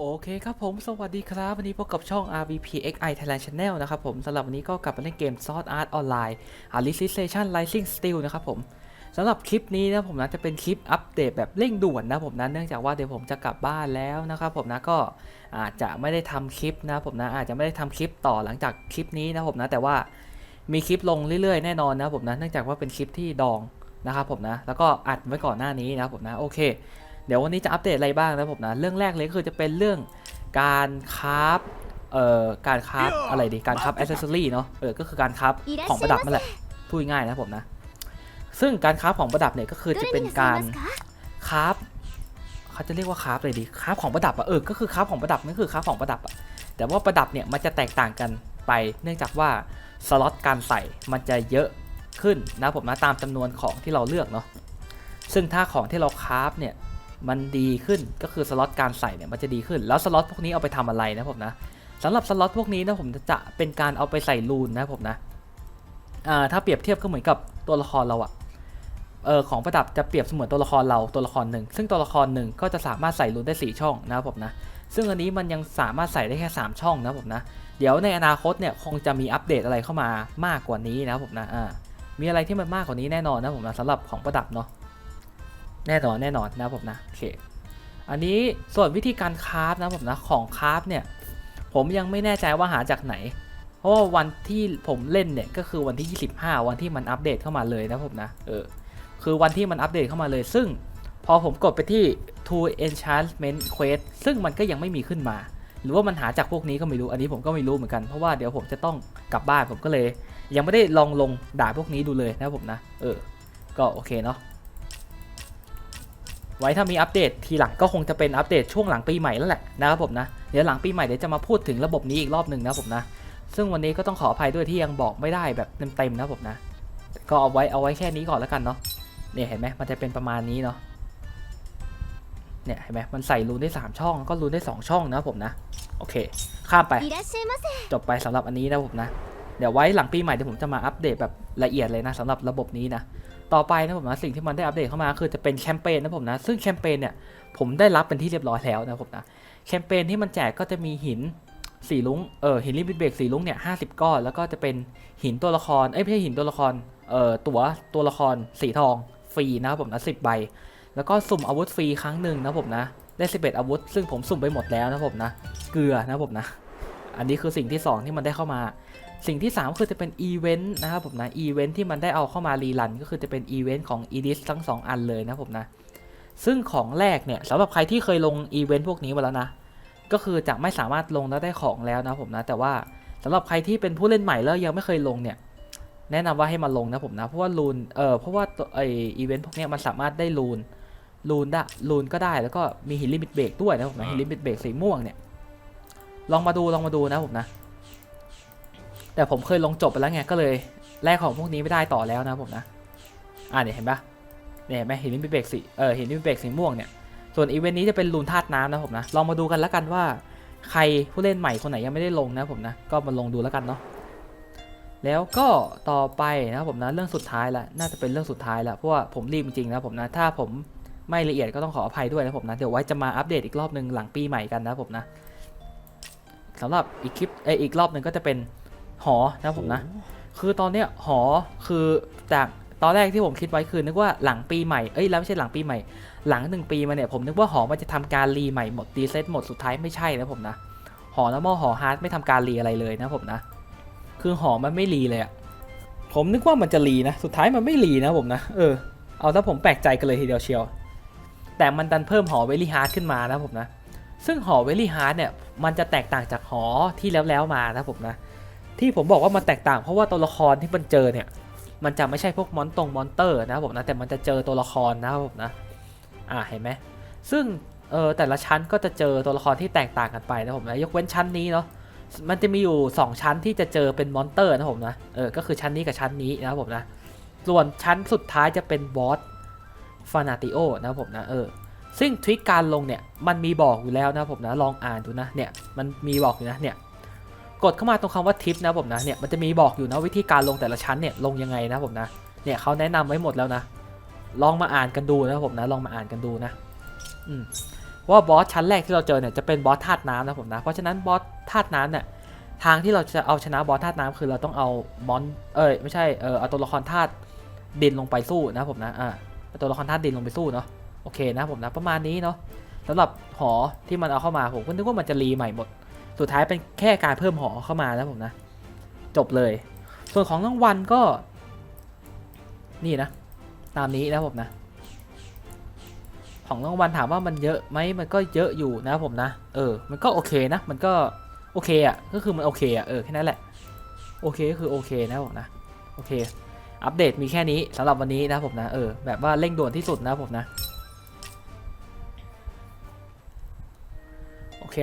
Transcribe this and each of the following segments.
โอเคครับผมสวัสดีครับ วันนี้พบกับช่อง RVPXI Thailand Channel นะครับผมสำหรับวันนี้ก็กลับมาเล่นเกม Sword Art Online Alicization Rising Steel นะครับผมสำหรับคลิปนี้นะผมนะจะเป็นคลิปอัปเดตแบบเร่งด่วนนะผมนะเนื่องจากว่าเดี๋ยวผมจะกลับบ้านแล้วนะครับผมนะก็อาจจะไม่ได้ทำคลิปนะผมนะอาจจะไม่ได้ทำคลิปต่อหลังจากคลิปนี้นะผมนะแต่ว่ามีคลิปลงเรื่อยๆแน่นอนนะผมนะเนื่องจากว่าเป็นคลิปที่ดองนะครับผมนะแล้วก็อัดไว้ก่อนหน้านี้นะผมนะโอเค เดี๋ยววันนี้จะอัปเดตอะไรบ้างนะผมนะ เรื่องแรกเลยคือจะเป็นเรื่องการคราฟเอ่อการคราฟอะไรดีการคราฟอสเซสซอรี่เนาะเออก็คือการคราฟของประดับนั่นแหละพูดง่ายนะผมนะ ซึ่งการคราฟของประดับเนี่ยก็คือจะเป็นการคราฟเขาจะเรียกว่าคราฟเลยดีคราฟของประดับอะเออก็คือคราฟของประดับนั่นคือคราฟของประดับอะแต่ว่าประดับเนี่ยมันจะแตกต่างกันไป เนื่องจากว่าสล็อตการใส่มันจะเยอะขึ้นนะผมนะตามจำนวนของที่เราเลือกเนาะซึ่งถ้าของที่เราคราฟเนี่ย มันดีขึ้นก็คือสล็อตการใส่เนี่ยมันจะดีขึ้น แล้วสล็อตพวกนี้เอาไปทำอะไรนะผมนะสำหรับสล็อตพวกนี้นะผมจะเป็นการเอาไปใส่รูนนะผมนะอ่าถ้าเปรียบเทียบก็เหมือนกับตัวละครเราอะเออของประดับจะเปรียบเสมือนตัวละครเราตัวละครหนึ่งซึ่งตัวละครหนึ่งก็จะสามารถใส่รูนได้ 4 ช่องนะครับผมนะซึ่งอันนี้มันยังสามารถใส่ได้แค่ 3 ช่องนะผมนะเดี๋ยวในอนาคตเนี่ยคงจะมีอัปเดตอะไรเข้ามามากกว่านี้นะผมนะอ่ามีอะไรที่มันมากกว่านี้แน่นอนนะผมนะสำหรับของประดับเนาะ แน่นอนแน่นอนนะผมนะโอเคอันนี้ส่วนวิธีการคราฟนะผมนะของคราฟเนี่ยผมยังไม่แน่ใจว่าหาจากไหน เพราะว่าวันที่ผมเล่นเนี่ยก็คือวันที่ 25 วันที่มันอัปเดตเข้ามาเลยนะผมนะเออคือวันที่มันอัปเดตเข้ามาเลย ซึ่งพอผมกดไปที่ to enchantment quest ซึ่งมันก็ยังไม่มีขึ้นมา หรือว่ามันหาจากพวกนี้ก็ไม่รู้อันนี้ผมก็ไม่รู้เหมือนกันเพราะว่าเดี๋ยวผมจะต้องกลับบ้านผมก็เลย ยังไม่ได้ลองลงด่าพวกนี้ดูเลยนะผมนะเออก็โอเคเนาะ ไว้ถ้ามีอัปเดตทีหลังก็คงจะเป็นอัปเดตช่วงหลังปีใหม่แล้วแหละนะครับผมนะเดี๋ยวหลังปีใหม่เดี๋ยวจะมาพูดถึงระบบนี้อีกรอบหนึ่งนะผมนะ ซึ่งวันนี้ก็ต้องขออภัยด้วยที่ยังบอกไม่ได้แบบเต็มๆนะผมนะ ก็เอาไว้เอาไว้แค่นี้ก่อนแล้วกันเนาะเนี่ยเห็นไหมมันจะเป็นประมาณนี้เนาะเนี่ยเห็นไหมมันใส่รูนได้ 3 ช่องก็รูนได้ 2 ช่องนะผมนะ โอเค ข้ามไป จบไปสำหรับอันนี้นะผมนะ เดี๋ยวไว้หลังปีใหม่เดี๋ยวผมจะมาอัปเดตแบบละเอียดเลยนะสำหรับระบบนี้นะ ต่อไปนะผมนะสิ่งที่มันได้อัปเดตเข้ามาคือจะเป็นแคมเปญนะผมนะซึ่งแคมเปญเนี่ยผมได้รับเป็นที่เรียบร้อยแล้วนะผมนะแคมเปญที่มันแจกก็จะมีหินสีลุงเออหินลิมิตเบรกสีลุงเนี่ยห้าสิบก้อนแล้วก็จะเป็นหินตัวละครเอ้ยไม่ใช่หินตัวละครเอ่อตัวตัวละครสีทองฟรีนะครับผมนะสิบใบ แล้วก็สุ่มอาวุธฟรีครั้งหนึ่งนะผมนะได้สิบเอ็ดอาวุธ ซึ่งผมสุ่มไปหมดแล้วนะผมนะเกลือนะผมนะ อันนี้คือสิ่งที่2ที่มันได้เข้ามา สิ่งที่ 3 คือจะเป็นอีเวนต์นะครับผมนะอีเวนต์ที่มันได้เอาเข้ามารีรันก็คือจะเป็นอีเวนต์ของ e d i s ทั้ง 2 อันเลยนะผมนะ ซึ่งของแรกเนี่ยสำหรับใครที่เคยลงอีเวนต์พวกนี้มาแล้วนะ ก็คือจะไม่สามารถลงแล้วได้ของแล้วนะผมนะ แต่ว่าสำหรับใครที่เป็นผู้เล่นใหม่แล้วยังไม่เคยลงเนี่ยแนะนำว่าให้มาลงนะผมนะเพราะว่าลูนเออเพราะว่าไออีเวนต์พวกนี้มันสามารถได้ลูนลูนได้ลูนก็ได้แล้วก็มีหินลิมิตเบรกด้วยนะผมนะหินลิมิตเบรกสีม่วงเนี่ยลองมาดูลองมาดูนะผมนะ แต่ผมเคยลงจบไปแล้วไงก็เลยแลกของพวกนี้ไม่ได้ต่อแล้วนะผมนะ อ่าเนี่ยเห็นปะเนี่ยเห็นไหมเหินลิมิเบกสีเออเหินลิมิเบกสีม่วงเนี่ย ส่วนอีเวนต์นี้จะเป็นลูนธาตุน้ำนะผมนะ ลองมาดูกันแล้วกันว่า ใครผู้เล่นใหม่คนไหนยังไม่ได้ลงนะผมนะ ก็มาลงดูแล้วกันเนาะ แล้วก็ต่อไปนะผมนะเรื่องสุดท้ายละ น่าจะเป็นเรื่องสุดท้ายละ เพราะว่าผมรีบจริงๆนะผมนะ ถ้าผมไม่ละเอียดก็ต้องขออภัยด้วยนะผมนะ เดี๋ยวไว้จะมาอัปเดตอีกรอบหนึ่งหลังปีใหม่กันนะผมนะสำหรับอีกคลิปเอยอีกรอบหนึ่งก็จะเป็น หอนะผมนะ คือตอนเนี้ยหอคือจากตอนแรกที่ผมคิดไว้คือนึกว่าหลังปีใหม่ เอ้ยแล้วไม่ใช่หลังปีใหม่ หลังหนึ่งปีมาเนี่ยผมนึกว่าหอมันจะทำการรีใหม่หมดรีเซ็ตหมดสุดท้ายไม่ใช่นะผมนะ หอแล้วมอหอฮาร์ดไม่ทำการรีอะไรเลยนะผมนะ คือหอมันไม่รีเลยอะผมนึกว่ามันจะรีนะ สุดท้ายมันไม่รีนะผมนะ เออ เอาถ้าผมแปลกใจกันเลยทีเดียวเชียว แต่มันดันเพิ่มหอเวลี่ฮาร์ดขึ้นมานะผมนะ ซึ่งหอเวลี่ฮาร์ดเนี่ยมันจะแตกต่างจากหอที่แล้วแล้วๆมานะผมนะ ที่ผมบอกว่ามันแตกต่างเพราะว่าตัวละครที่มันเจอเนี่ย มันจะไม่ใช่พวกมอนตรงมอนเตอร์นะครับผมนะแต่มันจะเจอตัวละครนะครับผมนะอ่าเห็นไหมซึ่งเออแต่ละชั้นก็จะเจอตัวละครที่แตกต่างกันไปนะผมนะยกเว้นชั้นนี้เนาะมันจะมีอยู่ 2 ชั้นที่จะเจอเป็นมอนเตอร์นะผมนะเออก็คือชั้นนี้กับชั้นนี้นะครับผมนะส่วนชั้นสุดท้ายจะเป็นบอสฟานาติโอนะครับผมนะเออซึ่งทริคการลงเนี่ยมันมีบอกอยู่แล้วนะครับผมนะลองอ่านดูนะเนี่ยมันมีบอกอยู่นะเนี่ย กดเข้ามาตรงคำว่าทิปนะผมนะเนี่ยมันจะมีบอกอยู่นะวิธีการลงแต่ละชั้นเนี่ยลงยังไงนะผมนะเนี่ยเขาแนะนำไว้หมดแล้วนะ ลองมาอ่านกันดูนะผมนะลองมาอ่านกันดูนะอืมว่าบอสชั้นแรกที่เราเจอเนี่ยจะเป็นบอสธาตุน้ำนะผมนะเพราะฉะนั้นบอสธาตุน้ำเนี่ยทางที่เราจะเอาชนะบอสธาตุน้ำคือเราต้องเอามอนเอ้ยไม่ใช่เออเอาตัวละครธาตุดินลงไปสู้นะผมนะอ่าเอาตัวละครธาตุดินลงไปสู้เนาะโอเคนะผมนะประมาณนี้เนาะสำหรับหอที่มันเอาเข้ามาผมก็นึกว่ามันจะรีใหม่หมด สุดท้ายเป็นแค่การเพิ่มหอเข้ามานะผมนะ จบเลย ส่วนของรางวัลก็ นี่นะ ตามนี้นะผมนะ ของรางวัลถามว่ามันเยอะไหมมันก็เยอะอยู่นะผมนะ เออ มันก็โอเคนะ มันก็โอเคอะ ก็คือมันโอเคอะ เออแค่นั้นแหละ โอเคก็คือโอเคนะผมนะ โอเค อัปเดตมีแค่นี้สำหรับวันนี้นะผมนะ เออ แบบว่าเร่งด่วนที่สุดนะผมนะ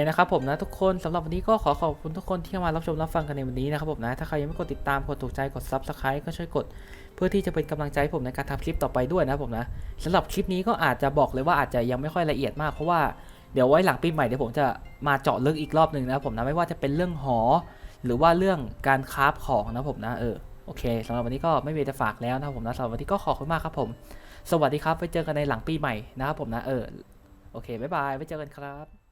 นะครับผมนะทุกคนสำหรับวันนี้ก็ขอขอบคุณทุกคนที่เข้ามารับชมรับฟังกันในวันนี้นะครับผมนะถ้าใครยังไม่กดติดตามกดถูกใจกด Subscribe ก็ช่วยกด เพื่อที่จะเป็นกำลังใจผมในการทำคลิปต่อไปด้วยนะผมนะสำหรับคลิปนี้ก็อาจจะบอกเลยว่าอาจจะยังไม่ค่อยละเอียดมากเพราะว่าเดี๋ยวไว้หลังปีใหม่เดี๋ยวผมจะมาเจาะลึกอีกรอบหนึ่งนะผมนะไม่ว่าจะเป็นเรื่องหอ หรือว่าเรื่องการคราฟของนะผมนะเออโอเคสำหรับวันนี้ก็ไม่มีจะฝากแล้วนะผมนะสำหรับวันนี้ก็ขอบคุณมากครับผม สวัสดีครับไว้เจอกันในหลังปีใหม่นะครับผมนะเออโอเคบ๊ายบายไว้เจอกันครับ